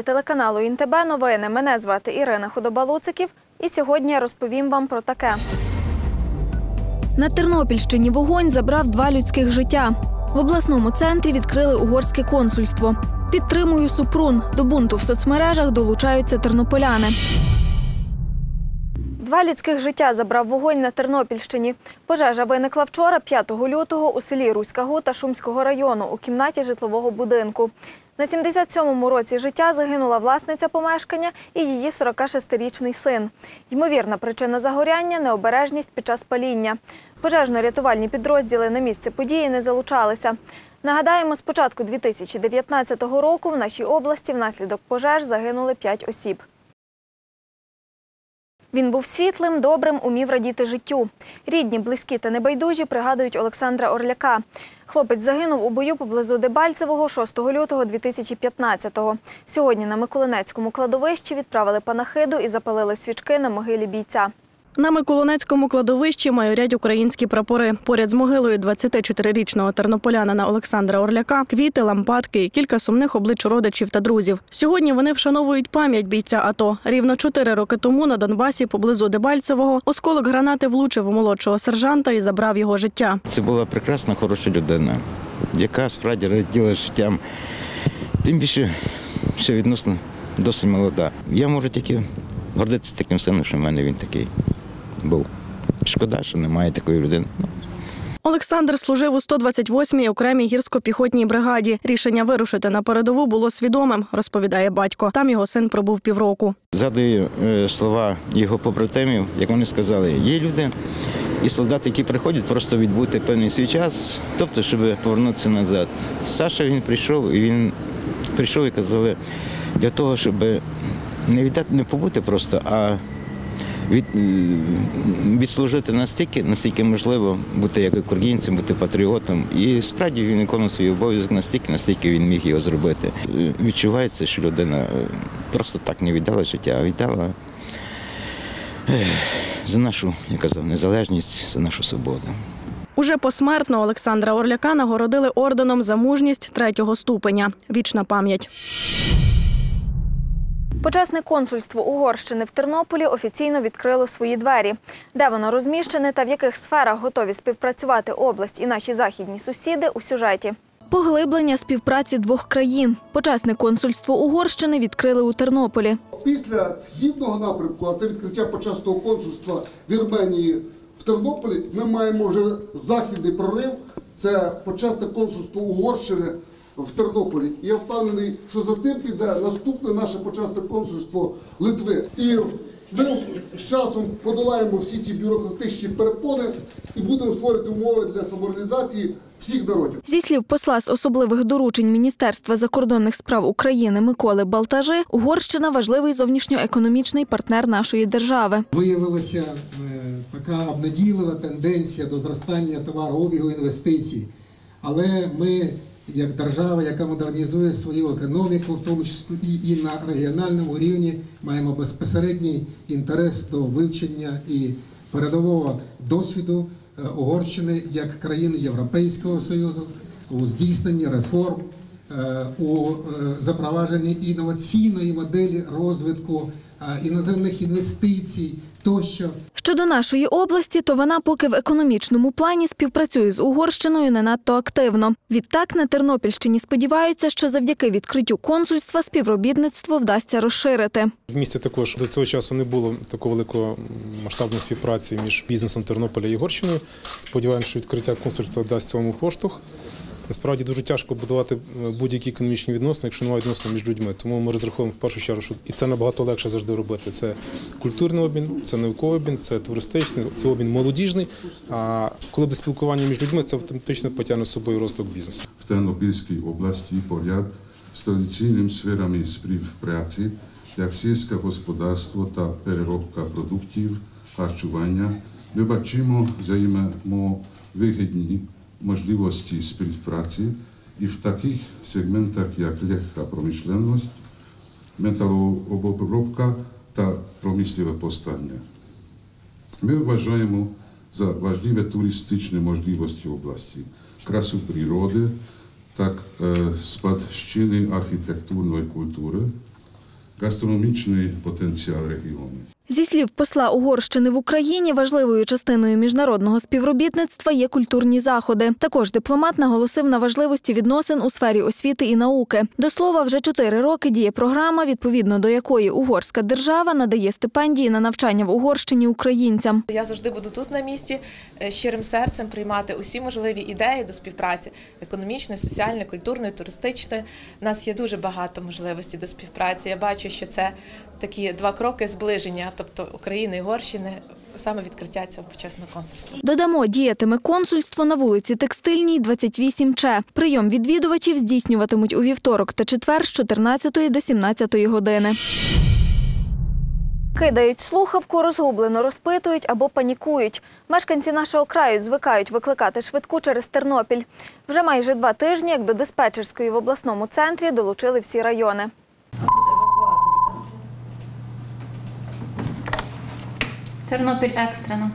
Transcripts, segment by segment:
ефірі телеканалу Інтеб новини. Мене звати Ірина Худобалуциків. І сьогодні я розповім вам про таке. На Тернопільщині вогонь забрав два людських життя. В обласному центрі відкрили угорське консульство. Підтримую Супрун. До бунту в соцмережах долучаються тернополяни. Два людських життя забрав вогонь на Тернопільщині. Пожежа виникла вчора, 5 лютого, у селі Руська Гута Шумського району у кімнаті житлового будинку. На 77-му році життя загинула власниця помешкання і її 46-річний син. Ймовірна причина загоряння – необережність під час паління. Пожежно-рятувальні підрозділи на місце події не залучалися. Нагадаємо, з початку 2019 року в нашій області внаслідок пожеж загинули 5 осіб. Він був світлим, добрим, умів радіти життю. Рідні, близькі та небайдужі пригадують Олександра Орляка. Хлопець загинув у бою поблизу Дебальцевого 6 лютого 2015-го. Сьогодні на Миколинецькому кладовищі відправили панахиду і запалили свічки на могилі бійця. На Миколинецькому кладовищі майорять українські прапори. Поряд з могилою 24-річного тернополянина Олександра Орляка квіти, лампадки і кілька сумних облич родичів та друзів. Сьогодні вони вшановують пам'ять бійця АТО. Рівно чотири роки тому на Донбасі, поблизу Дебальцевого, осколок гранати влучив у молодшого сержанта і забрав його життя. Це була прекрасна, хороша людина, яка справді раділа життям. Тим більше ще відносно досить молода. Я можу тільки гордитися таким сином, що в мене він такий був. Шкода, що немає такої людини. Олександр служив у 128-й окремій гірсько-піхотній бригаді. Рішення вирушити на передову було свідомим, розповідає батько. Там його син пробув півроку. Згадую е, слова його побратимів, як вони сказали, є люди і солдати, які приходять просто відбути певний свій час, тобто, щоб повернутися назад. Саша він прийшов і він прийшов і казали, для того, щоб не віддати, не побути просто, а від, відслужити настільки, наскільки можливо бути як українцем, бути патріотом. І справді він виконував свій обов'язок настільки, наскільки він міг його зробити. Е, Відчувається, що людина е, просто так не віддала життя, а віддала е, за нашу, я казав, незалежність, за нашу свободу. Уже посмертно Олександра Орляка нагородили орденом за мужність третього ступеня. Вічна пам'ять. Почесне консульство Угорщини в Тернополі офіційно відкрило свої двері. Де воно розміщене та в яких сферах готові співпрацювати область і наші західні сусіди у сюжеті. Поглиблення співпраці двох країн. Почесне консульство Угорщини відкрили у Тернополі. Після східного напрямку, а це відкриття почесного консульства Вірменії в Тернополі, ми маємо вже західний прорив. Це почесне консульство Угорщини в Тернополі. І я впевнений, що за цим піде наступне наше почесне консульство Литви. І ми з часом подолаємо всі ті бюрократичні перепони і будемо створити умови для самореалізації всіх народів. Зі слів посла з особливих доручень Міністерства закордонних справ України Миколи Балтажи, Угорщина важливий зовнішньоекономічний партнер нашої держави. Виявилася е, така обнадійлива тенденція до зростання товарообігу інвестицій. Але ми, як держава, яка модернізує свою економіку, в тому числі і на регіональному рівні, маємо безпосередній інтерес до вивчення і передового досвіду е, Угорщини як країни Європейського Союзу у здійсненні реформ, е, у е, запровадженні інноваційної моделі розвитку іноземних інвестицій тощо. Щодо нашої області, то вона поки в економічному плані співпрацює з Угорщиною не надто активно. Відтак на Тернопільщині сподіваються, що завдяки відкриттю консульства співробітництво вдасться розширити. В місті також до цього часу не було такої великої масштабної співпраці між бізнесом Тернополя і Угорщиною. Сподіваємося, що відкриття консульства дасть цьому поштовх. Насправді дуже тяжко будувати е, будь-які економічні відносини, якщо немає відносин між людьми. Тому ми розраховуємо в першу чергу, що і це набагато легше завжди робити. Це культурний обмін, це науковий обмін, це туристичний, це обмін молодіжний. А коли буде спілкування між людьми, це автоматично потягне з собою розвиток бізнесу. v Ternopilskej oblasti porяд z tradycyjnymi sferami spівпраці, як сільське господарство та переробка продуктів харчування, ми бачимо взаємовигідні можливості співпраці і в таких сегментах, як легка промишленість, металообробка та промислове повстання. Ми вважаємо за важливі туристичні можливості області, красу природи tak e, spадщини архітектурної культури, гастрономічний потенціал регіону. Зі слів посла Угорщини в Україні, важливою частиною міжнародного співробітництва є культурні заходи. Також дипломат наголосив на важливості відносин у сфері освіти і науки. До слова, вже чотири роки діє програма, відповідно до якої угорська держава надає стипендії на навчання в Угорщині українцям. Я завжди буду тут на місці е, щирим серцем приймати усі можливі ідеї до співпраці економічної, соціальної, культурної, туристичної. У нас є дуже багато можливостей до співпраці. Я бачу, що це такі два кроки зближення, тобто України і Угорщини, саме відкриття цього почесного консульства. Додамо, діятиме консульство на вулиці Текстильній, 28Ч. Прийом відвідувачів здійснюватимуть у вівторок та четвер з 14 до 17 години. Кидають слухавку, розгублено розпитують або панікують. Мешканці нашого краю звикають викликати швидку через Тернопіль. Вже майже два тижні, як до диспетчерської в обласному центрі долучили всі райони. Тернопіль екстрено.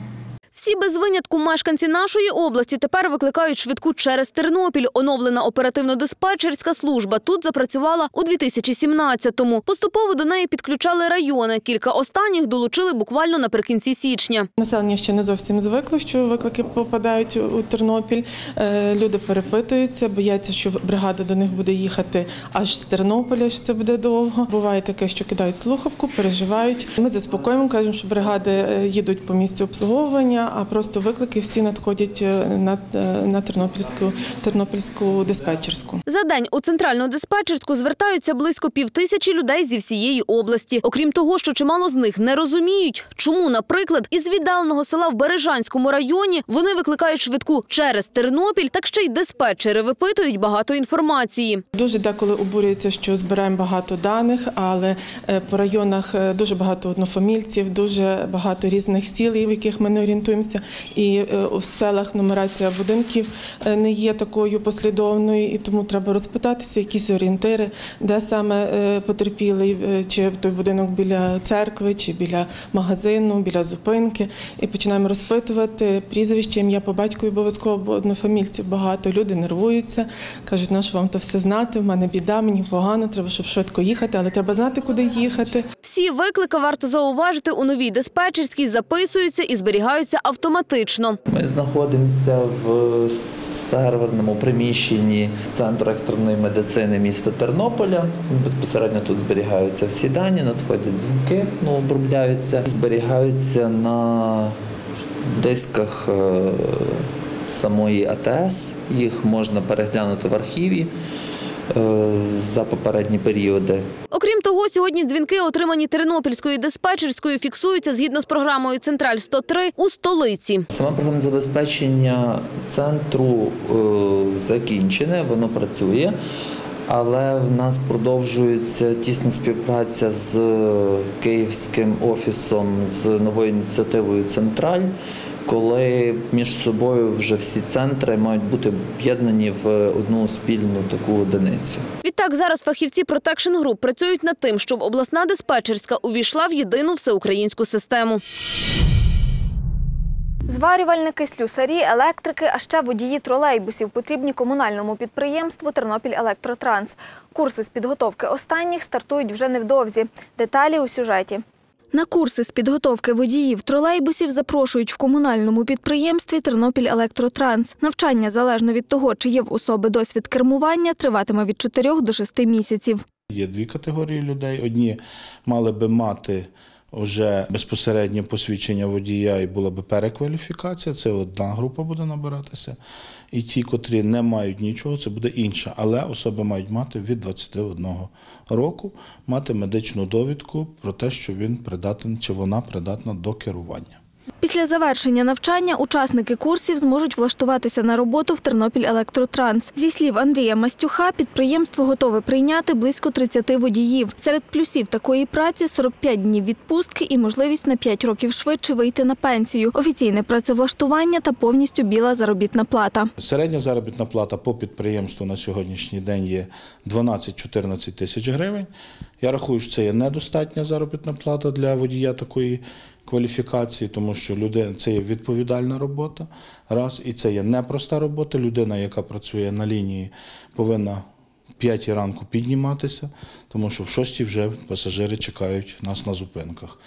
Всі без винятку мешканці нашої області тепер викликають швидку через Тернопіль. Оновлена оперативно-диспетчерська служба тут запрацювала у 2017-му. Поступово до неї підключали райони. Кілька останніх долучили буквально наприкінці січня. Населення ще не зовсім звикло, що виклики попадають у Тернопіль. Е, Люди перепитуються, бояться, що бригада до них буде їхати аж з Тернополя, що це буде довго. Буває таке, що кидають слухавку, переживають. Ми заспокоїмо, кажемо, що бригади е, їдуть по місцю обслуговування, а просто виклики всі надходять е, на, е, на Тернопільську, Тернопільську диспетчерську. За день у центральну диспетчерську звертаються близько півтисячі людей зі всієї області. Окрім того, що чимало з них не розуміють, чому, наприклад, із віддаленого села в Бережанському районі вони викликають швидку через Тернопіль, так ще й диспетчери випитують багато інформації. Дуже деколи обурюється, що збираємо багато даних, але е, по районах дуже багато однофамільців, дуже багато різних сіл, в яких ми не орієнтуємося. І е, у селах нумерація будинків е, не є такою послідовною, і тому треба розпитатися, якісь орієнтири, де саме е, потерпілий, е, чи той будинок біля церкви, чи біля магазину, біля зупинки. І починаємо розпитувати прізвище, ім'я по батькові обов'язково, бо однофамільців багато. Люди нервуються, кажуть, на вам то все знати, в мене біда, мені погано, треба, щоб швидко їхати, але треба знати, куди їхати. Всі виклики варто зауважити у новій диспетчерській записуються і зберігаються автоматично. Ми знаходимося в серверному приміщенні Центру екстреної медицини міста Тернополя. Безпосередньо тут зберігаються всі дані, надходять дзвінки, ну, обробляються, зберігаються на дисках е, самої АТС. Їх можна переглянути в архіві е, за попередні періоди. Того, сьогодні дзвінки, отримані Тернопільською диспетчерською, фіксуються згідно з програмою Централь 103 у столиці. Саме програмне забезпечення центру е, закінчене, воно працює, але в нас продовжується тісна співпраця з київським офісом з новою ініціативою Централь. Коли між собою вже всі центри мають бути об'єднані в одну спільну таку одиницю. Відтак зараз фахівці Protection Group працюють над тим, щоб обласна диспетчерська увійшла в єдину всеукраїнську систему. Зварювальники, слюсарі, електрики, а ще водії тролейбусів потрібні комунальному підприємству Тернопіль Електротранс. Курси з підготовки останніх стартують вже невдовзі. Деталі у сюжеті. На курси з підготовки водіїв тролейбусів запрошують в комунальному підприємстві Тернопіль Електротранс. Навчання залежно від того, чи є в особи досвід кермування, триватиме від 4 до 6 місяців. Є дві категорії людей. Одні мали би мати вже безпосередньо посвідчення водія і була би перекваліфікація. Це одна група буде набиратися. І ті, котрі не мають нічого, це буде інша. Але особи мають мати від 21 року, мати медичну довідку про те, що він придатен чи вона придатна до керування. Після завершення навчання учасники курсів зможуть влаштуватися на роботу в Тернопіль Електротранс. Зі слів Андрія Мастюха, підприємство готове прийняти близько 30 водіїв. Серед плюсів такої праці 45 днів відпустки і можливість на 5 років швидше вийти на пенсію, офіційне працевлаштування та повністю біла заробітна плата. Середня заробітна плата по підприємству на сьогоднішній день є 12-14 тисяч гривень. Я рахую, що це є недостатня заробітна плата для водія такої кваліфікації, тому що людина це є відповідальна робота. Раз, і це є непроста робота. Людина, яка працює на лінії, повинна в п'ятій ранку підніматися, тому що в шостій вже пасажири чекають нас на зупинках.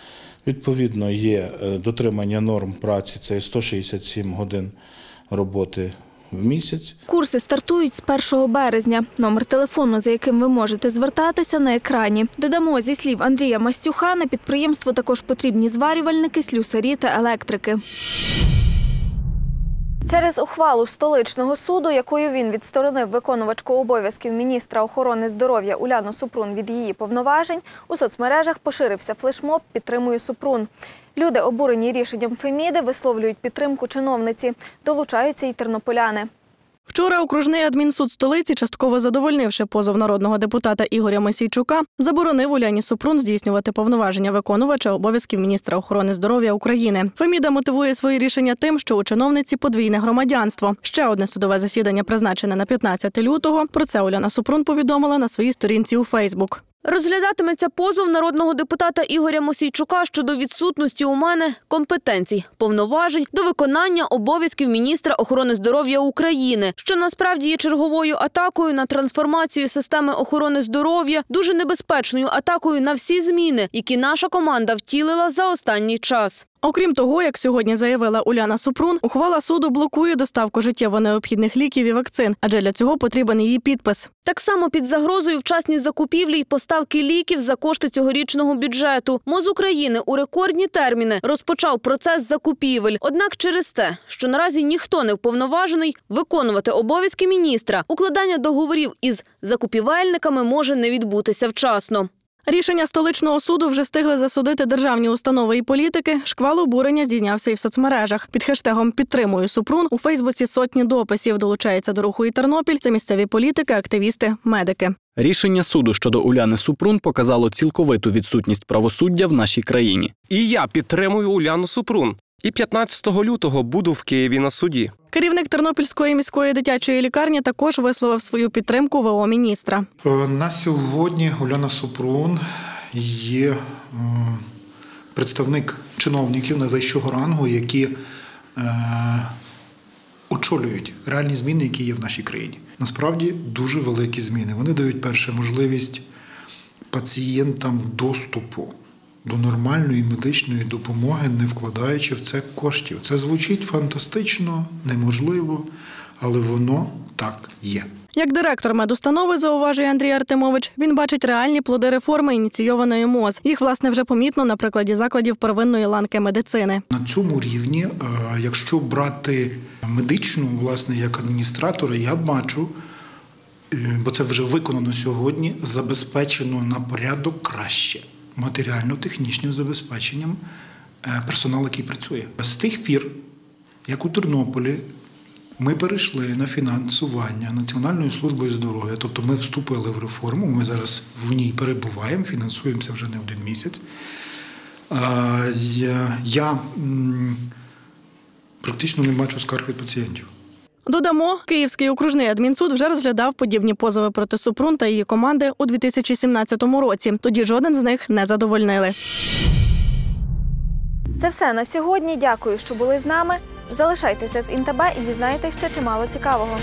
Відповідно, є е, дотримання норм праці, це є 167 годин роботи в місяць. Курси стартують з 1 березня. Номер телефону, за яким ви можете звертатися, на екрані. Додамо зі слів Андрія Мастюха, на підприємство також потрібні зварювальники, слюсарі та електрики. Через ухвалу столичного суду, якою він відсторонив виконувачку обов'язків міністра охорони здоров'я Уляну Супрун від її повноважень, у соцмережах поширився флешмоб «Підтримую Супрун». Люди, обурені рішенням Феміди, висловлюють підтримку чиновниці. Долучаються й тернополяни. Вчора окружний адмінсуд столиці, частково задовольнивши позов народного депутата Ігоря Мосійчука, заборонив Уляні Супрун здійснювати повноваження виконувача обов'язків міністра охорони здоров'я України. Феміда мотивує своє рішення тим, що у чиновниці подвійне громадянство. Ще одне судове засідання призначене на 15 лютого. Про це Уляна Супрун повідомила на своїй сторінці у Фейсбук. Розглядатиметься позов народного депутата Ігоря Мосійчука щодо відсутності у мене компетенцій, повноважень до виконання обов'язків міністра охорони здоров'я України, що насправді є черговою атакою на трансформацію системи охорони здоров'я, дуже небезпечною атакою на всі зміни, які наша команда втілила за останній час. Окрім того, як сьогодні заявила Уляна Супрун, ухвала суду блокує доставку життєво необхідних ліків і вакцин, адже для цього потрібен її підпис. Так само під загрозою вчасні закупівлі й поставки ліків за кошти цьогорічного бюджету. МОЗ України у рекордні терміни розпочав процес закупівель. Однак через те, що наразі ніхто не вповноважений виконувати обов'язки міністра, укладання договорів із закупівельниками може не відбутися вчасно. Рішення столичного суду вже встигли засудити державні установи і політики. Шквал обурення здійнявся і в соцмережах. Під хештегом Підтримую Супрун у Фейсбуці сотні дописів долучається до руху і Тернопіль. Це місцеві політики, активісти, медики. Рішення суду щодо Уляни Супрун показало цілковиту відсутність правосуддя в нашій країні. І я підтримую Уляну Супрун. І 15 лютого буду в Києві на суді. Керівник Тернопільської міської дитячої лікарні також висловив свою підтримку ВО міністра. Е, На сьогодні Уляна Супрун є представник чиновників найвищого рангу, які е, очолюють реальні зміни, які є в нашій країні. Насправді дуже великі зміни. Вони дають перше можливість пацієнтам доступу до нормальної медичної допомоги, не вкладаючи в це коштів. Це звучить фантастично, неможливо, але воно так є. Як директор медустанови, зауважує Андрій Артемович, він бачить реальні плоди реформи, ініційованої МОЗ. Їх, власне, вже помітно на прикладі закладів первинної ланки медицини. На цьому рівні, е, якщо брати медичну, власне, як адміністратора, я бачу, е, бо це вже виконано сьогодні, забезпечено на порядок краще матеріально-технічним забезпеченням е, персоналу, який працює. З тих пір, як у Тернополі ми перейшли на фінансування Національною службою здоров'я, тобто ми вступили в реформу, ми зараз в ній перебуваємо, фінансуємося вже не один місяць. Я практично не бачу скарг від пацієнтів. Додамо, Київський окружний адмінсуд вже розглядав подібні позови проти Супрун та її команди у 2017 році. Тоді жоден з них не задовольнили. Це все на сьогодні. Дякую, що були з нами. Залишайтеся з Інтебе і дізнаєтесь ще чимало цікавого.